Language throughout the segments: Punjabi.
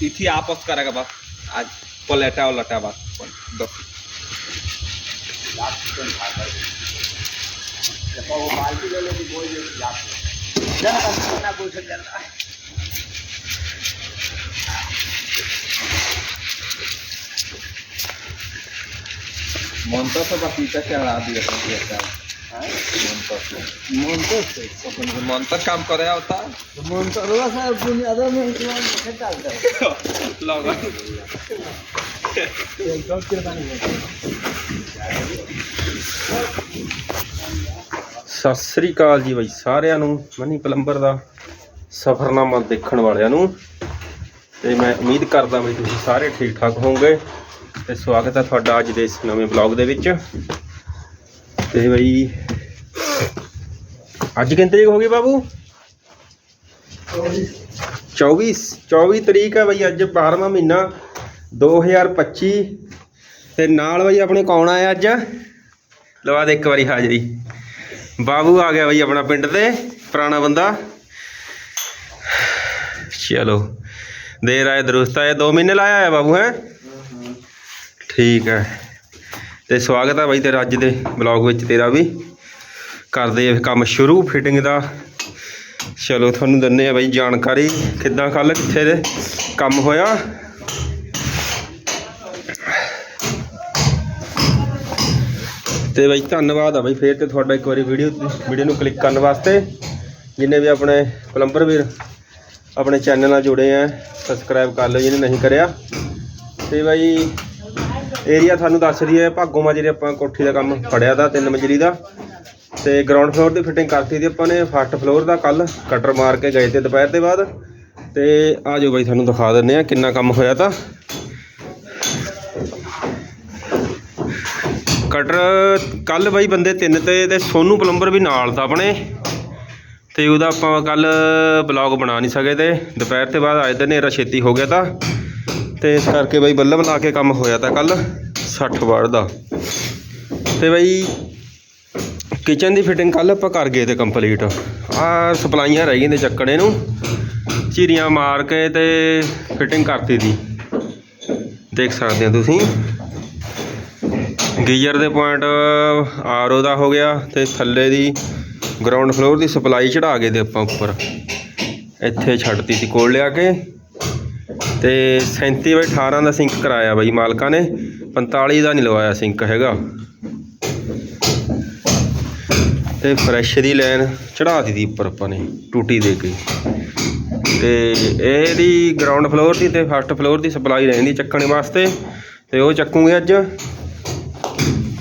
तिथी आपस करेगा बस आज पलटा उलटा बस दस Montos apa kita चढ़ा दिया था ऐसा montos म्हणतोच अपन montos काम करे होता म्हणतो रोज कोणी आता मी तुला चालतं लगा ਸਤਿ ਸ੍ਰੀ ਅਕਾਲ ਜੀ ਬਾਈ ਸਾਰਿਆਂ ਨੂੰ ਮਨੀ ਪਲੰਬਰ ਦਾ ਸਫਰਨਾਮਾ ਦੇਖਣ ਵਾਲਿਆਂ ਨੂੰ ਤੇ ਮੈਂ ਉਮੀਦ ਕਰਦਾ ਵੀ ਤੁਸੀਂ ਸਾਰੇ ਠੀਕ ਠਾਕ ਹੋਵੋਗੇ ਤੇ ਸਵਾਗਤ ਹੈ ਤੁਹਾਡਾ ਅੱਜ ਦੇ ਇਸ ਨਵੇਂ ਬਲੌਗ ਦੇ ਵਿੱਚ ਤੇ ਬਈ। ਅੱਜ ਕਿੰਨੀ ਤਰੀਕ ਹੋ ਗਈ ਬਾਬੂ? 24 24 ਤਰੀਕ ਹੈ ਬਈ ਅੱਜ 12ਵਾਂ ਮਹੀਨਾ 2025 ਤੇ ਨਾਲ ਬਈ ਆਪਣੇ ਕੌਣ ਆਇਆ ਅੱਜ? ਲਵਾ ਦੇ ਇੱਕ ਵਾਰੀ ਹਾਜ਼ਰੀ। ਬਾਬੂ ਆ ਗਿਆ ਬਈ ਆਪਣਾ ਪਿੰਡ ਤੇ ਪੁਰਾਣਾ ਬੰਦਾ। ਚਲੋ ਦੇਰ ਆਏ ਦਰੁਸਤ ਆਏ 2 ਮਹੀਨੇ ਲਾਇਆ ਹੈ? ਬਾਬੂ ਹੈ। ਠੀਕ ਹੈ। ਤੇ ਸਵਾਗਤ ਹੈ ਬਾਈ ਤੇਰਾ ਅੱਜ ਦੇ ਬਲੌਗ ਵਿੱਚ ਤੇਰਾ ਵੀ। ਕਰਦੇ ਆ ਕੰਮ ਸ਼ੁਰੂ ਫਿਟਿੰਗ ਦਾ। ਚਲੋ ਤੁਹਾਨੂੰ ਦਿੰਨੇ ਆ ਬਾਈ ਜਾਣਕਾਰੀ। ਕਿੱਦਾਂ ਕੱਲ, ਕਿੱਥੇ ਦੇ ਕੰਮ ਹੋਇਆ? ਤੇ ਬਾਈ ਧੰਨਵਾਦ ਆ ਬਾਈ ਫੇਰ ਤੇ ਤੁਹਾਡਾ ਇੱਕ ਵਾਰੀ ਵੀਡੀਓ ਵੀਡੀਓ ਨੂੰ ਕਲਿੱਕ ਕਰਨ ਵਾਸਤੇ। ਜਿੰਨੇ ਵੀ ਆਪਣੇ ਪਲੰਬਰ ਵੀਰ, ਆਪਣੇ ਚੈਨਲ ਨਾਲ ਜੁੜੇ ਆ ਸਬਸਕ੍ਰਾਈਬ ਕਰ ਲਓ, ਜਿਹਨੇ ਨਹੀਂ ਕਰਿਆ। ਤੇ ਬਾਈ ਏਰੀਆ ਤੁਹਾਨੂੰ ਦੱਸ ਰਹੀ ਹੈ, ਭਾਗੋ ਮਾਜਰੇ ਆਪਾਂ ਕੋਠੀ ਦਾ ਕੰਮ ਫੜਿਆ ਦਾ, ਤਿੰਨ ਮੰਜ਼ਲੀ ਦਾ। ਤੇ ਗਰਾਊਂਡ ਫਲੋਰ ਦੀ ਫਿਟਿੰਗ ਕਰਤੀ ਦੀ ਆਪਾਂ ਨੇ ਫਸਟ ਫਲੋਰ ਦਾ ਕੱਲ ਕਟਰ ਮਾਰ ਕੇ ਗਏ ਤੇ ਦੁਪਹਿਰ ਦੇ ਬਾਅਦ। ਤੇ ਆ ਜਾਓ ਬਾਈ, ਤੁਹਾਨੂੰ ਦਿਖਾ ਦਿੰਨੇ ਆ ਕਿੰਨਾ ਕੰਮ ਹੋਇਆ ਤਾਂ। ਕਟਰ ਕੱਲ ਬਾਈ ਬੰਦੇ ਤਿੰਨ ਤੇ ਤੇ ਸੋਨੂ ਪਲੰਬਰ ਵੀ ਨਾਲ ਤਾਂ ਆਪਣੇ। ਤੇ ਉਹਦਾ ਆਪਾਂ ਕੱਲ ਬਲੌਗ ਬਣਾ ਨਹੀਂ ਸਕੇ ਤੇ, ਦੁਪਹਿਰ ਤੇ ਬਾਅਦ ਆਏ ਤੇ ਹਨੇਰਾ ਛੇਤੀ ਹੋ ਗਿਆ ਤਾਂ। ਤੇ ਇਸ ਕਰਕੇ ਬਾਈ ਬੱਲਬ ਲਾ ਕੇ ਕੰਮ ਹੋਇਆ ਤਾਂ ਕੱਲ 60 ਵਾਰ ਦਾ। ਤੇ ਬਾਈ ਕਿਚਨ ਦੀ ਫਿਟਿੰਗ ਕੱਲ ਆਪਾਂ ਕਰ ਗਏ ਤੇ ਕੰਪਲੀਟ ਆ ਸਪਲਾਈਆਂ ਰਹਿ ਗਈਆਂ ਤੇ ਚੱਕਣੇ ਨੂੰ। ਚੀਰੀਆਂ ਮਾਰ ਕੇ ਤੇ ਫਿਟਿੰਗ ਕਰਤੀ ਦੀ। ਦੇਖ ਸਕਦੇ ਹੋ ਤੁਸੀਂ। ਗੀਜ਼ਰ ਦੇ ਪੁਆਇੰਟ ਆਰਓ ਦਾ ਹੋ ਗਿਆ ਤੇ ਥੱਲੇ ਦੀ ਗਰਾਊਂਡ ਫਲੋਰ ਦੀ ਸਪਲਾਈ ਚੜਾ ਕੇ ਤੇ ਆਪਾਂ ਉੱਪਰ। ਇੱਥੇ ਛੱਡਤੀ ਸੀ ਕੋਲ ਲਿਆ ਕੇ। ਤੇ 37 ਬਾਈ 18 ਦਾ ਸਿੰਕ ਕਰਾਇਆ ਬਾਈ ਮਾਲਕਾਂ ਨੇ 45 ਦਾ ਨਹੀਂ ਲਵਾਇਆ ਸਿੰਕ ਹੈਗਾ। ਤੇ ਫਰੈਸ਼ ਦੀ ਲਾਈਨ ਚੜਾ ਦਿੱਤੀ ਉੱਪਰ ਆਪਾਂ ਨੇ, ਟੂਟੀ ਦੇ ਕੇ। ਤੇ ਇਹਦੀ ਗਰਾਊਂਡ ਫਲੋਰ ਦੀ ਤੇ ਫਸਟ ਫਲੋਰ ਦੀ ਸਪਲਾਈ ਰਹਿੰਦੀ ਚੱਕਣ ਵਾਸਤੇ, ਤੇ ਉਹ ਚੱਕੂਗੇ ਅੱਜ।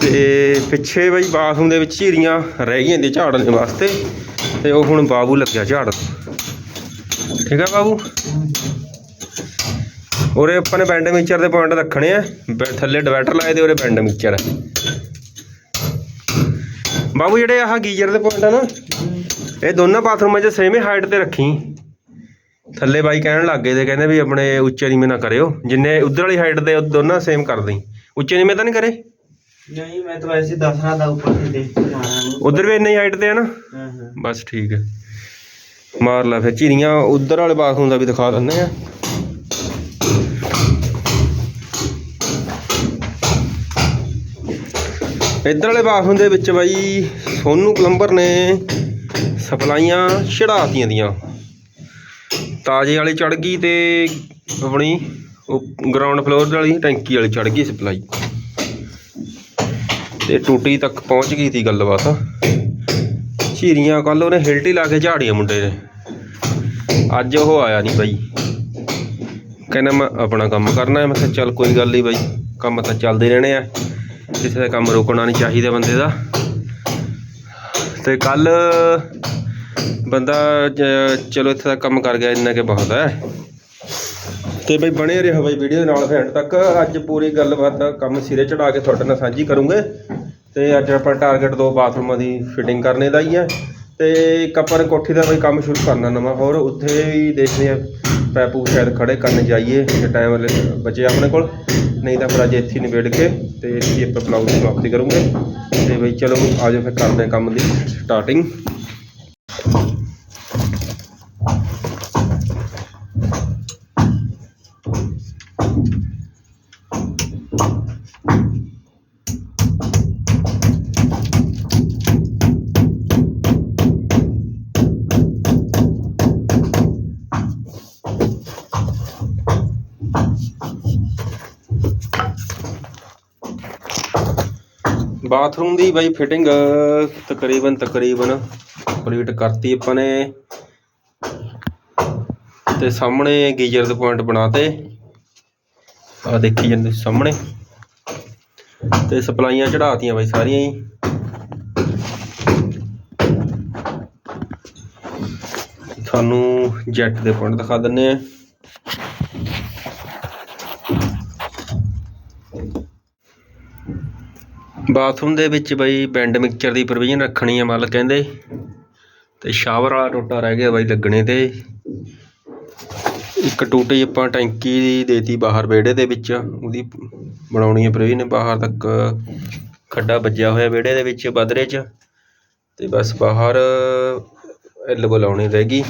ਤੇ ਪਿੱਛੇ ਬਈ ਬਾਥਰੂਮ ਦੇ ਵਿੱਚ ਝੀਰੀਆਂ ਰਹਿ ਗਈਆਂ ਨੇ ਝਾੜਨ ਦੇ ਵਾਸਤੇ, ਤੇ ਉਹ ਹੁਣ ਬਾਬੂ ਲੱਗਿਆ ਝਾੜਨ। ਠੀਕ ਆ ਬਾਬੂ? ਉਰੇ ਆਪਾਂ ਨੇ ਬੈਂਡ ਮਿਕਸਚਰ ਦੇ ਪੁਆਇੰਟ ਰੱਖਣੇ ਆ। ਥੱਲੇ ਡਿਵੈਟਰ ਲਾਏ ਦੇ ਉਰੇ ਬੈਂਡ ਮਿਕਸਚਰ ਬਾਬੂ ਜਿਹੜੇ ਆਹ ਗੀਜ਼ਰ ਦੇ ਪੁਆਇੰਟ ਆ ਨਾ ਇਹ ਦੋਨਾਂ ਬਾਥਰੂਮਾਂ 'ਚ ਸੇਮ ਹੀ ਹਾਈਟ ਤੇ ਰੱਖੀ। ਥੱਲੇ ਬਾਈ ਕਹਿਣ ਲੱਗ ਤੇ ਕਹਿੰਦੇ ਵੀ ਆਪਣੇ ਉੱਚੇ ਨੀਵੇਂ ਨਾ ਕਰਿਓ। ਜਿੰਨੇ ਉਧਰ ਵਾਲੀ ਹਾਈਟ ਦੇ ਦੋਨਾਂ ਸੇਮ ਕਰ ਦੇਈ। ਉੱਚੇ ਨੀਵੇਂ ਤਾਂ ਨਹੀਂ ਕਰੇ? ਨਹੀਂ ਉਧਰ ਵੀ ਇੰਨੀ ਹਾਈਟ ਤੇ ਹੈ ਨਾ ਬਸ ਠੀਕ ਹੈ ਮਾਰ ਲੈ ਫਿਰ ਚਿੜੀਆਂ ਉਧਰ ਵਾਲੇ ਬਾਥਰੂਮ ਦਾ ਵੀ ਦਿਖਾ ਦਿੰਦੇ ਆ। ਇੱਧਰ ਵਾਲੇ ਬਾਥਰੂਮ ਦੇ ਵਿੱਚ ਬਾਈ ਸੋਨੂ ਪਲੰਬਰ ਨੇ ਸਪਲਾਈਆਂ ਚੜਾਤੀਆਂ ਦੀਆਂ। ਤਾਜ਼ੇ ਵਾਲੀ ਚੜ ਗਈ ਤੇ ਆਪਣੀ ਉਹ ਗਰਾਊਂਡ ਫਲੋਰ ਵਾਲੀ, ਟੈਂਕੀ ਵਾਲੀ ਚੜ ਗਈ ਸਪਲਾਈ। ਤੇ ਟੂਟੀ ਤੱਕ ਪਹੁੰਚ ਗਈ ਸੀ ਗੱਲਬਾਤ ਝੀਰੀਆਂ ਕੱਲ ਉਹਨੇ ਹਿਲਟੀ ਲਾ ਕੇ ਝਾੜੀਆਂ ਮੁੰਡੇ ਨੇ। ਅੱਜ ਉਹ ਆਇਆ ਨਹੀਂ ਬਾਈ। ਕਹਿੰਦਾ ਮੈਂ ਆਪਣਾ ਕੰਮ ਕਰਨਾ ਮੈਂ ਕਿਹਾ ਚੱਲ ਕੋਈ ਗੱਲ ਨਹੀਂ ਬਾਈ, ਕੰਮ ਤਾਂ ਚੱਲਦੇ ਰਹਿਣੇ ਆ। ਕਿਸੇ ਦਾ ਕੰਮ ਰੋਕਣਾ ਨਹੀਂ ਚਾਹੀਦਾ ਬੰਦੇ ਦਾ। ਤੇ ਕੱਲ ਬੰਦਾ ਚਲੋ ਇੱਥੇ ਦਾ ਕੰਮ ਕਰ ਗਿਆ, ਇੰਨਾ ਕਿ ਬਹੁਤ ਹੈ। ਤੇ ਬਈ ਬਣੇ ਰਹੋ ਬਈ ਵੀਡੀਓ ਦੇ ਨਾਲ ਐਂਡ ਤੱਕ। ਅੱਜ ਪੂਰੀ ਗੱਲਬਾਤ ਕੰਮ ਸਿਰੇ ਚੜਾ ਕੇ ਤੁਹਾਡੇ ਨਾਲ ਸਾਂਝੀ ਕਰੂੰਗੇ। ਤੇ ਅੱਜ ਆਪਾਂ ਟਾਰਗੇਟ ਦੋ ਬਾਥਰੂਮਾਂ ਦੀ ਫਿਟਿੰਗ ਕਰਨੇ ਦਾ ਹੀ ਹੈ। ਤੇ ਇੱਕ ਆਪਾਂ ਕੋਠੀ ਦਾ ਬਈ ਕੰਮ ਸ਼ੁਰੂ ਕਰਨਾ ਨਵਾਂ, ਹੋਰ ਉੱਥੇ ਵੀ ਦੇਖਦੇ ਆ ਪੈਪੂ ਸ਼ਾਇਦ ਖੜੇ ਕਰਨ ਜਾਈਏ ਜੇ ਟਾਈਮ ਬਚੇ ਆਪਣੇ ਕੋਲ। ਨਹੀਂ ਤਾਂ ਫਿਰ ਅੱਜ ਇੱਥੇ ਨਿਬੇੜ ਕੇ ਤੇ ਇੱਥੇ ਆਪਾਂ ਬਲੌਗ ਦੀ ਸਮਾਪਤੀ ਕਰੂੰਗੇ। ਤੇ ਬਈ ਚਲੋ, ਆਜੋ ਫਿਰ ਕਰਦੇ ਹਾਂ ਕੰਮ ਦੀ ਸਟਾਰਟਿੰਗ ਬਾਥਰੂਮ ਦੀ ਬਾਈ ਫਿਟਿੰਗ ਤਕਰੀਬਨ ਤਕਰੀਬਨ ਕੰਪਲੀਟ ਕਰਤੀ ਆਪਾਂ ਨੇ। ਤੇ ਸਾਹਮਣੇ ਗੀਜ਼ਰ ਦੇ ਪੁਆਇੰਟ ਬਣਾਤੇ। ਆ ਦੇਖੀ ਜਾਂਦੇ ਸਾਹਮਣੇ। ਤੇ ਸਪਲਾਈਆਂ ਚੜਾਤੀਆਂ ਬਾਈ ਸਾਰੀਆਂ ਹੀ। ਤੁਹਾਨੂੰ ਜੈਟ ਦੇ ਪੁਆਇੰਟ ਦਿਖਾ ਦਿੰਨੇ ਆ। ਬਾਥਰੂਮ ਦੇ ਵਿੱਚ ਬਈ ਬੈਂਡ ਮਿਕਸਚਰ ਦੀ ਪ੍ਰੋਵੀਜ਼ਨ ਰੱਖਣੀ ਆ ਮਤਲਬ ਕਹਿੰਦੇ। ਤੇ ਸ਼ਾਵਰ ਵਾਲਾ ਟੋਟਾ ਰਹਿ ਗਿਆ ਬਾਈ ਲੱਗਣੇ ਤੇ। ਇੱਕ ਟੂਟੀ ਆਪਾਂ ਟੈਂਕੀ ਦੀ ਦੇਤੀ ਬਾਹਰ ਵਿਹੜੇ ਦੇ ਵਿੱਚ। ਉਹਦੀ ਬਣਾਉਣੀ ਹੈ ਪ੍ਰੋਵੀਜ਼ਨ, ਬਾਹਰ ਤੱਕ ਖੱਡਾ ਵੱਜਿਆ ਹੋਇਆ ਵਿਹੜੇ ਦੇ ਵਿੱਚ ਬਦਰੇ 'ਚ। ਤੇ ਬਸ ਬਾਹਰ ਐਲਬੋ ਲਾਉਣੀ ਰਹਿ ਗਈ।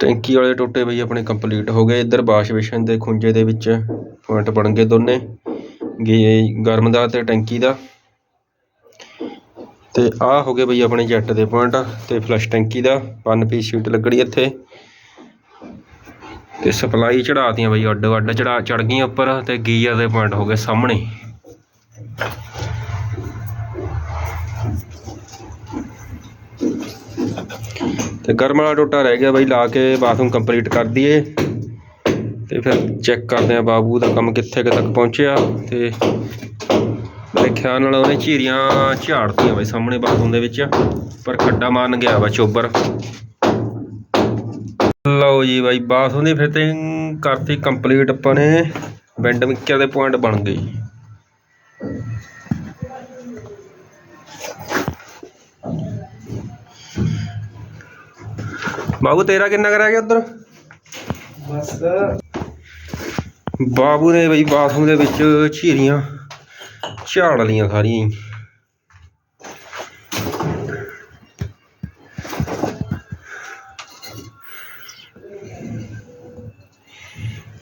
ਟੈਂਕੀ ਵਾਲੇ ਟੋਟੇ ਬਈ ਆਪਣੇ ਕੰਪਲੀਟ ਹੋ ਗਏ। ਇੱਧਰ ਵਾਸ਼ ਬੇਸ਼ਨ ਦੇ ਖੁੰਝੇ ਦੇ ਵਿੱਚ ਪੁਆਇੰਟ ਬਣ ਗਏ ਦੋਨੇ। ਗੇ ਗਰਮ ਦਾ ਤੇ ਟੈਂਕੀ ਦਾ। ਤੇ ਆਹ ਹੋ ਗਏ ਬਈ ਆਪਣੇ ਜੈਟ ਦੇ ਪੁਆਇੰਟ ਤੇ ਫਲਸ਼ ਟੈਂਕੀ ਦਾ। ਵਨ ਪੀਸ ਸ਼ੀਟ ਲੱਗਣੀ ਇੱਥੇ। ਤੇ ਸਪਲਾਈ ਚੜਾਤੀਆਂ ਬਈ ਅੱਡ ਅੱਡ ਚੜਾ ਚੜ ਗਈਆਂ ਉੱਪਰ ਤੇ ਗੀਜ਼ਰ ਦੇ ਪੁਆਇੰਟ ਹੋ ਗਏ ਸਾਹਮਣੇ। ਤੇ ਗਰਮ ਵਾਲਾ ਟੋਟਾ ਰਹਿ ਗਿਆ ਬਾਈ, ਲਾ ਕੇ ਬਾਥਰੂਮ ਕੰਪਲੀਟ ਕਰ ਦਈਏ। ਤੇ ਫਿਰ ਚੈੱਕ ਕਰਦੇ ਆ ਬਾਬੂ ਦਾ ਕੰਮ ਕਿੱਥੇ ਕਿ ਤੱਕ ਪਹੁੰਚਿਆ। ਤੇ ਮੇਰੇ ਖਿਆਲ ਨਾਲ ਉਹਨੇ ਝੀਰੀਆਂ ਝਾੜਤੀਆਂ ਬਈ ਸਾਹਮਣੇ ਬਾਥਰੂਮ ਦੇ ਵਿੱਚ, ਪਰ ਖੱਡਾ ਮਾਰਨ ਗਿਆ ਵਾ ਚੋਬਰ। ਲਓ ਜੀ ਬਾਈ ਬਾਥਰੂਮ ਦੀ ਫਿਟਿੰਗ ਕਰਤੀ ਕੰਪਲੀਟ ਆਪਾਂ ਨੇ। ਬੈਂਡ ਮਿਕਸਚਰ ਦੇ ਪੁਆਇੰਟ ਬਣ ਗਏ ਬਾਬੂ ਤੇਰਾ ਕਿੰਨਾ ਕੁ ਰਹਿ ਗਿਆ ਉਧਰ? ਬਸ ਬਾਬੂ ਨੇ ਬਈ ਬਾਥਰੂਮ ਦੇ ਵਿੱਚ ਝੀਰੀਆਂ ਝਾੜ ਲੀਆਂ ਸਾਰੀਆਂ ਹੀ।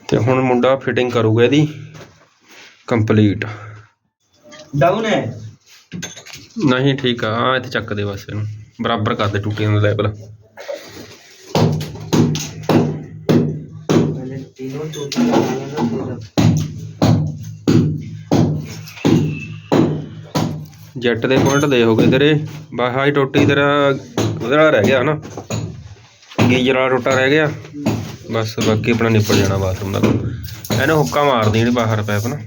ਤੇ ਹੁਣ ਮੁੰਡਾ ਫਿਟਿੰਗ ਕਰੂਗਾ ਇਹਦੀ ਕੰਪਲੀਟ ਡਾਊਨ ਹੈ? ਨਹੀਂ ਠੀਕ ਆ ਆ ਇੱਥੇ ਚੱਕ ਦੇ ਬਸ ਇਹਨੂੰ। ਬਰਾਬਰ ਕਰ ਦੇ ਟੂਟੀਆਂ ਦਾ ਲੈਵਲ मैंने तीनों टोटल लगा लेना पूरा ਜੈਟ ਦੇ ਪੁਆਇੰਟ ਦੇ ਹੋ ਗਏ ਤੇਰੇ ਬਾਹਾ ਹੀ ਟੋਟੀ ਤੇਰਾ ਉਹਦੇ ਨਾਲ ਰਹਿ ਗਿਆ ਹਨਾ ਗੀਜ਼ਰ ਵਾਲਾ ਟੋਟਾ ਰਹਿ ਗਿਆ ਬਸ ਬਾਕੀ ਆਪਣਾ ਨਿਪਟ ਜਾਣਾ ਬਾਥਰੂਮ ਦਾ ਕੰਮ ਇਹਨੂੰ ਹੁੱਕਾ ਮਾਰਦੀ ਜਿਹੜੀ ਬਾਹਰ ਪੈਪ ਨਾ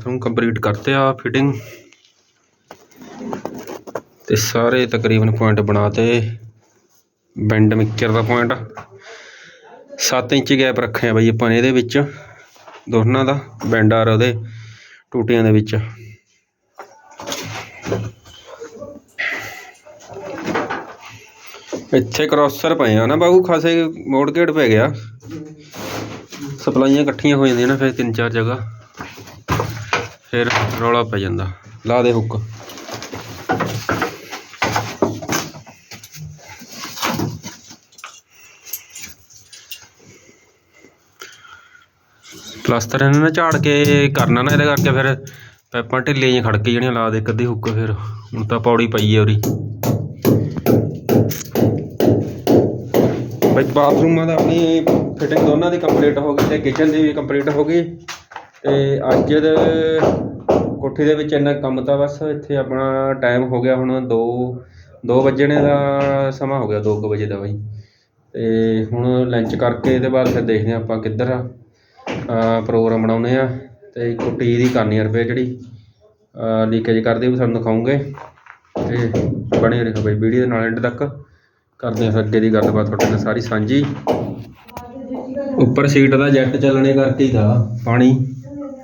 ਬਾਥਰੂਮ ਕੰਪਲੀਟ ਕਰਤੇ ਆ ਫਿਟਿੰਗ ਤੇ ਸਾਰੇ ਤਕਰੀਬਨ ਪੁਆਇੰਟ ਬਣਾਤੇ। ਬੈਂਡ ਮਿਕਸਚਰ ਦਾ ਪੁਆਇੰਟ 7 ਇੰਚ ਗੈਪ ਰੱਖਿਆ ਬਈ ਆਪਾਂ ਨੇ ਇਹਦੇ ਵਿੱਚ। ਦੋਨਾਂ ਦਾ ਬੈਂਡ ਆ ਉਹਦੇ, ਟੂਟੀਆਂ ਦੇ ਵਿੱਚ। ਇੱਥੇ ਕਰੋਸਰ ਪਏ ਆ ਨਾ ਬਾਬੂ ਖਾਸੇ ਮੋੜ ਘੇੜ ਪੈ ਗਿਆ। ਸਪਲਾਈਆਂ ਇਕੱਠੀਆਂ ਹੋ ਜਾਂਦੀਆਂ ਨਾ ਫਿਰ ਤਿੰਨ ਚਾਰ ਜਗ੍ਹਾ। ਫਿਰ ਰੌਲਾ ਪੈ ਜਾਂਦਾ। ਲਾ ਦੇ ਹੁੱਕ। ਪਲਾਸਟਰ ਇਹਨਾਂ ਨੇ ਝਾੜ ਕੇ ਕਰਨਾ ਨਾ ਇਹਦੇ ਕਰਕੇ ਫਿਰ ਪੈਪਾਂ ਢਿੱਲੀਆਂ ਜਿਹੀਆਂ ਖੜਕ ਜਿਹੜੀਆਂ ਲਾ ਦੇ ਇੱਕ ਅੱਧੀ ਹੁੱਕ ਫਿਰ। ਹੁਣ ਤਾਂ ਪੌੜੀ ਪਈ ਹੈ ਉਰੀ। ਬਈ ਬਾਥਰੂਮਾਂ ਦਾ ਆਪਣੀ ਫਿਟਿੰਗ ਦੋਨਾਂ ਦੀ ਕੰਪਲੀਟ ਹੋ ਗਈ ਤੇ ਕਿਚਨ ਦੀ ਵੀ ਕੰਪਲੀਟ ਹੋ ਗਈ। ਤੇ ਅੱਜ ਦੇ ਕੋਠੀ ਦੇ ਵਿੱਚ ਇੰਨਾ ਕੰਮ ਤਾਂ ਬਸ ਇੱਥੇ ਆਪਣਾ ਟਾਈਮ ਹੋ ਗਿਆ ਹੁਣ ਦੋ ਦੋ ਵੱਜਣੇ ਦਾ ਸਮਾਂ ਹੋ ਗਿਆ, ਦੋ ਕੁ ਵਜੇ ਦਾ ਬਾਈ। ਅਤੇ ਹੁਣ ਲੰਚ ਕਰਕੇ ਇਹਦੇ ਬਾਅਦ ਫਿਰ ਦੇਖਦੇ ਹਾਂ ਆਪਾਂ ਕਿੱਧਰ ਆ। ਪ੍ਰੋਗਰਾਮ ਬਣਾਉਂਦੇ ਹਾਂ ਅਤੇ ਇੱਕ ਦੀ ਕਰਨੀ ਆ ਰੁਪਏ ਜਿਹੜੀ। ਲੀਕੇਜ ਕਰਦੇ ਵੀ ਤੁਹਾਨੂੰ ਦਿਖਾਉਂਗੇ। ਅਤੇ ਬਣੇ ਰਹੋ ਬਾਈ ਵੀਡੀਓ ਦੇ ਨਾਲ ਐਂਡ ਤੱਕ। ਕਰਦੇ ਹਾਂ ਫਿਰ ਅੱਗੇ ਦੀ ਗੱਲਬਾਤ ਤੁਹਾਡੇ ਨਾਲ ਸਾਰੀ ਸਾਂਝੀ। ਉੱਪਰ ਸੀਟ ਦਾ ਜੈਟ ਚੱਲਣੇ ਕਰਕੇ ਹੀ ਦਾ ਪਾਣੀ।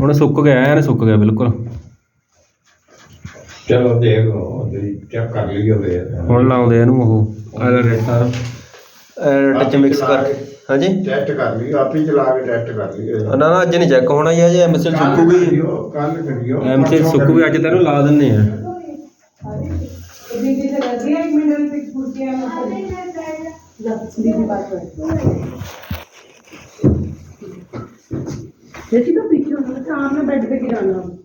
ਹੁਣ ਸੁੱਕ ਗਿਆ ਐਨ ਸੁੱਕ ਗਿਆ ਬਿਲਕੁਲ। ਚਲੋ ਦੇਖ ਲਓ ਜਿਹੜੀ ਕਰ ਲਈ ਹੋਵੇ। ਹੁਣ ਲਾਉਂਦੇ ਇਹਨੂੰ ਉਹ। ਆਲਾ ਰੇਤਾ ਟੱਚ ਮਿਕਸ ਕਰਕੇ। ਹਾਂਜੀ? ਟੈਸਟ ਕਰ ਲਈ ਆਪ ਹੀ ਚਲਾ ਕੇ ਟੈਸਟ ਕਰ ਲਈ। ਨਾ ਨਾ ਅੱਜ ਨਹੀਂ ਚੈੱਕ ਹੋਣਾ ਯਾਰ ਜੇ ਐਮਸੀਲ ਸੁੱਕੂਗੀ ਕੱਲ ਕਰਿਓ ਐਮਸੀਲ ਸੁੱਕੂਗੀ। ਅੱਜ ਤੈਨੂੰ ਲਾ ਦਿੰਨੇ ਆ ਇਹਦੀ ਕਿਤੇ ਲੱਗੀ ਇੱਕ ਮਿੰਟ ਵਿੱਚ ਪਿੱਛ ਪੁੱਛਿਆ ਮੈਂ ਜਦ ਦੀ ਬਾਤ ਕਰ देखी तो पीछे होना था आपने बेड पे गिराना